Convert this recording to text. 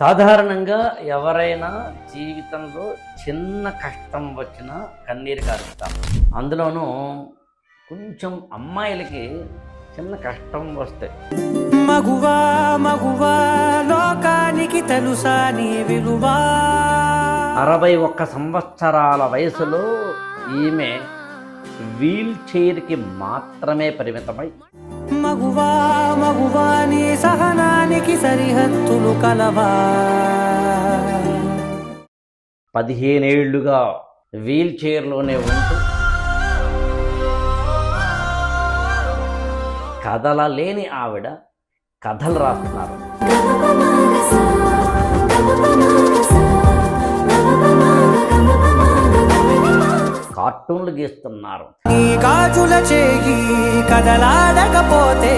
సాధారణంగా ఎవరైనా జీవితంలో చిన్న కష్టం వచ్చినా కన్నీరు కారుస్తాం అందులోనూ కొంచెం అమ్మాయిలకి చిన్న కష్టం వస్తే మగువా మగువా లోకానికి తెలుసా నీ విలువా? అరవై ఒక్క సంవత్సరాల వయసులో ఈమె వీల్ చైర్కి మాత్రమే పరిమితమై మగువా మగువా నీ సహనానికి సరిహద్దులు కలవా? పదిహేనేళ్ళుగా వీల్ చైర్లోనే ఉంటూ కదలలేని ఆవిడ కథలు రాస్తున్నారు. కార్టూన్లు గీస్తున్నారు. నీ గాజుల చేయి కదలాడకపోతే